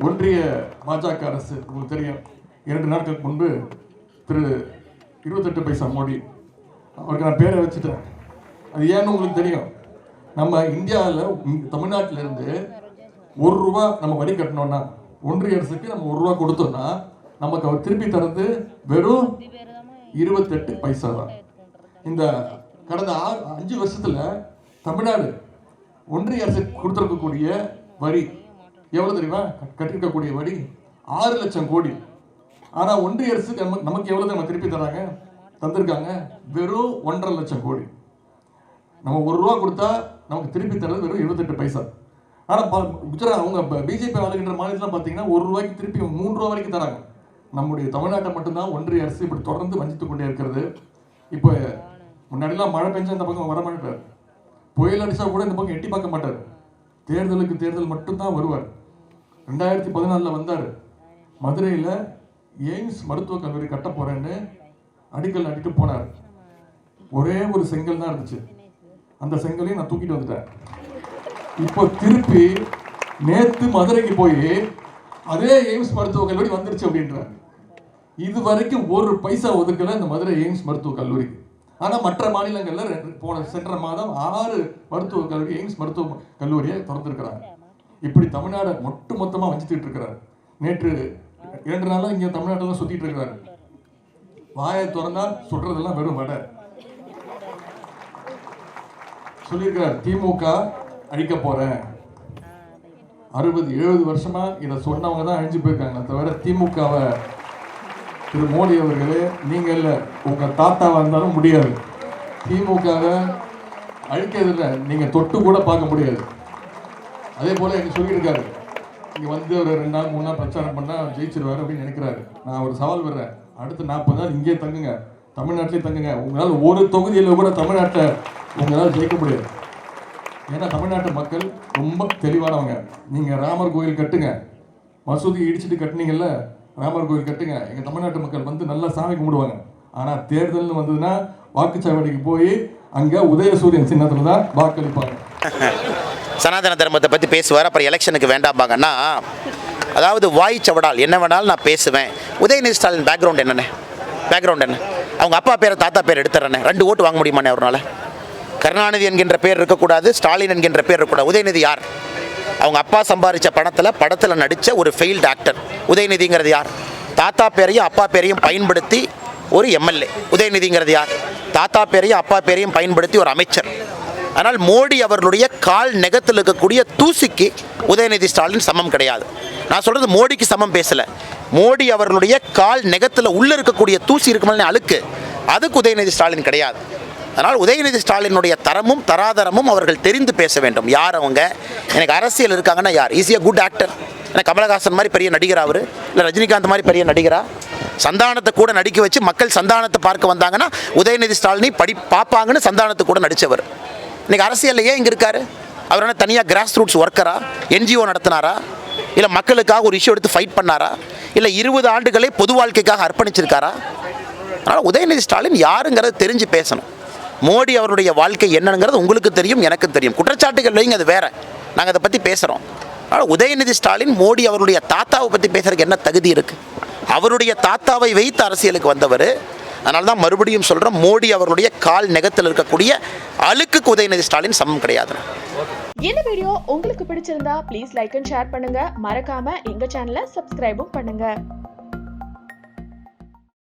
ஒன்றிய பாஜக அரசு உங்களுக்கு தெரியும் இரண்டு நாட்களுக்கு முன்பு திரு இருபத்தெட்டு பைசா மோடி அவருக்கு நான் பேரை வச்சுட்டேன். அது ஏன்னு உங்களுக்கு தெரியும்? நம்ம இந்தியாவில் தமிழ்நாட்டிலேருந்து ஒரு ரூபா நம்ம வரி கட்டணும்னா ஒன்றிய அரசுக்கு நம்ம ஒரு ரூபா கொடுத்தோம்னா நமக்கு அவர் திருப்பி தரது வெறும் இருபத்தெட்டு பைசா தான். இந்த கடந்த ஆறு அஞ்சு வருஷத்தில் தமிழ்நாடு ஒன்றிய அரசு கொடுத்துருக்கக்கூடிய வரி எவ்வளோ தெரியுமா? கட்டிருக்கக்கூடிய வரி ஆறு லட்சம் கோடி. ஆனால் ஒன்றிய அரசுக்கு நமக்கு நமக்கு எவ்வளோ நம்ம திருப்பி தராங்க. தந்திருக்காங்க. வெறும் ஒன்றரை லட்சம் கோடி. நம்ம ஒரு ரூபா கொடுத்தா நமக்கு திருப்பி தர்றது வெறும் இருபத்தெட்டு பைசா. ஆனால் ப குஜராத் அவங்க பிஜேபி ஆளுகின்ற மாநிலத்தில் பார்த்தீங்கன்னா ஒரு ரூபாய்க்கு திருப்பி மூணு ரூபா வரைக்கும் தராங்க. நம்முடைய தமிழ்நாட்டை மட்டும்தான் ஒன்றிய அரசு இப்படி தொடர்ந்து வஞ்சித்து கொண்டே இருக்கிறது. இப்போ முன்னாடிலாம் மழை பெஞ்சா இந்த பக்கம் வர மாட்டார். புயல் அடித்தா கூட இந்த பக்கம் எட்டி பார்க்க மாட்டார். தேர்தலுக்கு தேர்தல் மட்டும்தான் வருவார். ரெண்டாயிரத்தி பதினாலில் வந்தார். மதுரையில் எய்ம்ஸ் மருத்துவக் கல்லூரி கட்ட போகிறேன்னு அடிக்கல் நட்டிட்டு போனார். ஒரே ஒரு செங்கல் தான் இருந்துச்சு. அந்த செங்கலையும் நான் தூக்கிட்டு வந்துட்டேன். இப்போ திருப்பி நேற்று மதுரைக்கு போய் அதே எய்ம்ஸ் மருத்துவக் கல்லூரி வந்துருச்சு அப்படின்றார். இது வரைக்கும் ஒரு பைசா ஒதுக்கல இந்த மதுரை எய்ம்ஸ் மருத்துவக் கல்லூரி ஆனால் மற்ற மாநிலங்களில் ரெண்டு- போன சென்ற மாதம் ஆறு மருத்துவக் கல்லூரி எய்ம்ஸ் மருத்துவ கல்லூரியை திறந்திருக்கிறாங்க. இப்படி தமிழ்நாடு மொட்டு மொத்தமாக வஞ்சித்துட்டு இருக்கிறார். நேற்று இரண்டு நாளாக இங்கே தமிழ்நாட்டில் சுற்றிட்டு இருக்கிறாரு. வாயை திறந்தால் சுடுறதெல்லாம் வெறும் வடை. சொல்லியிருக்கிறார் திமுக அழிக்க போகிறேன் அறுபது எழுபது வருஷமா இதை சொன்னவங்க தான் அழிஞ்சு போயிருக்காங்க தவிர திமுகவை திரு மோடி அவர்களே நீங்க இல்லை உங்க தாத்தாவாக இருந்தாலும் முடியாது. திமுகவை அழிக்கிறதில்ல நீங்க தொட்டு கூட பார்க்க முடியாது. அதே போல எனக்கு சொல்லியிருக்காரு. இங்க வந்து ஒரு ரெண்டு நாள் மூணு நாள் பிரச்சாரம் பண்ணா ஜெயிச்சிருவாரு அப்படின்னு நினைக்கிறாரு. நான் ஒரு சவால் விடுறேன். அடுத்த நாற்பது நாள் இங்கே தங்குங்க. தமிழ்நாட்டிலே தங்குங்க. உங்களால் ஒரு தொகுதியில் கூட தமிழ்நாட்டை உங்களால் ஜெயிக்க முடியாது. ஏன்னா தமிழ்நாட்டு மக்கள் ரொம்ப தெளிவானவங்க. நீங்க ராமர் கோயில் கட்டுங்க. மசூதி இடிச்சிட்டு கட்டினீங்கல்ல ராமர் கோயில் கட்டுங்க. எங்க தமிழ்நாட்டு மக்கள் வந்து நல்லா சாமி கும்பிடுவாங்க. ஆனா தேர்தல்னு வந்ததுன்னா வாக்குச்சாவடிக்கு போய் அங்க உதயசூரியன் சின்னத்துல தான் வாக்களிப்பாங்க. சனாதன தர்மத்தை பற்றி பேசுவார் அப்புறம் எலெக்ஷனுக்கு வேண்டாம்பாங்கன்னா அதாவது வாய் சவடால் என்ன வேணாலும் நான் பேசுவேன். உதயநிதி ஸ்டாலின் பேக்ரவுண்ட் என்னண்ணே பேக்ரவுண்ட் என்ன? அவங்க அப்பா பேரை தாத்தா பேர் எடுத்துறேனே ரெண்டு ஓட்டு வாங்க முடியுமாண்ணே அவரால்? கருணாநிதி என்கின்ற பேர் இருக்கக்கூடாது ஸ்டாலின் என்கின்ற பேர் இருக்கக்கூடாது. உதயநிதி யார்? அவங்க அப்பா சம்பாதிச்ச பணத்தில் படத்தில் நடித்த ஒரு ஃபெயில்டு ஆக்டர் உதயநிதிங்கிறது யார்? தாத்தா பேரையும் அப்பா பேரையும் பயன்படுத்தி ஒரு எம்எல்ஏ. உதயநிதிங்கிறது யார்? தாத்தா பேரையும் அப்பா பேரையும் பயன்படுத்தி ஒரு அமைச்சர். ஆனால் மோடி அவர்களுடைய கால் நெகத்தில் இருக்கக்கூடிய தூசிக்கு உதயநிதி ஸ்டாலின் சமம் கிடையாது. நான் சொல்கிறது மோடிக்கு சமம் பேசல. மோடி அவர்களுடைய கால் நெகத்தில் உள்ளே இருக்கக்கூடிய தூசி இருக்குமே அழுக்கு அதுக்கு உதயநிதி ஸ்டாலின் கிடையாது. அதனால் உதயநிதி ஸ்டாலினுடைய தரமும் தராதரமும் அவர்கள் தெரிந்து பேச வேண்டும். யார் அவங்க? எனக்கு அரசியல் இருக்காங்கன்னா யார்? ஈஸியாக குட் ஆக்டர் ஏன்னா கமலஹாசன் மாதிரி பெரிய நடிகர் அவர்? இல்லை ரஜினிகாந்த் மாதிரி பெரிய நடிகரா? சந்தானத்தை கூட நடிக்க வச்சு மக்கள் சந்தானத்தை பார்க்க வந்தாங்கன்னா உதயநிதி ஸ்டாலினை படி பார்ப்பாங்கன்னு சந்தானத்தை கூட நடித்தவர் இன்னைக்கு அரசியலில் ஏன் இங்கே இருக்காரு? அவர் என்ன தனியாக கிராஸ் ரூட்ஸ் ஒர்க்கரா என்ஜிஓ நடத்தினாரா? இல்லை மக்களுக்காக ஒரு இஷ்யூ எடுத்து ஃபைட் பண்ணாரா? இல்லை இருபது ஆண்டுகளை பொது வாழ்க்கைக்காக அர்ப்பணிச்சிருக்காரா? அதனால் உதயநிதி ஸ்டாலின் யாருங்கிறத தெரிஞ்சு பேசணும். மோடி அவருடைய வாழ்க்கை என்னங்கிறது உங்களுக்கு தெரியும் எனக்கு தெரியும். குற்றச்சாட்டுகள் வைங்க அது வேற. நாங்கள் அதை பற்றி பேசுகிறோம் அதனால் உதயநிதி ஸ்டாலின் மோடி அவருடைய தாத்தாவை பற்றி பேசுறதுக்கு என்ன தகுதி இருக்குது அவருடைய தாத்தாவை வைத்து அரசியலுக்கு வந்தவர் அதனால தான் மறுபடியும் சொல்கிறோம் மோடி அவர்களுடைய கால் நெகத்தில் இருக்கக்கூடிய அழுக்கு உதயநிதி ஸ்டாலின் சமம் கிடையாது. இந்த வீடியோ உங்களுக்கு பிடிச்சிருந்தா ப்ளீஸ் லைக் அண்ட் ஷேர் பண்ணுங்க. மறக்காம எங்க சேனலை சப்ஸ்கிரைபும் பண்ணுங்க.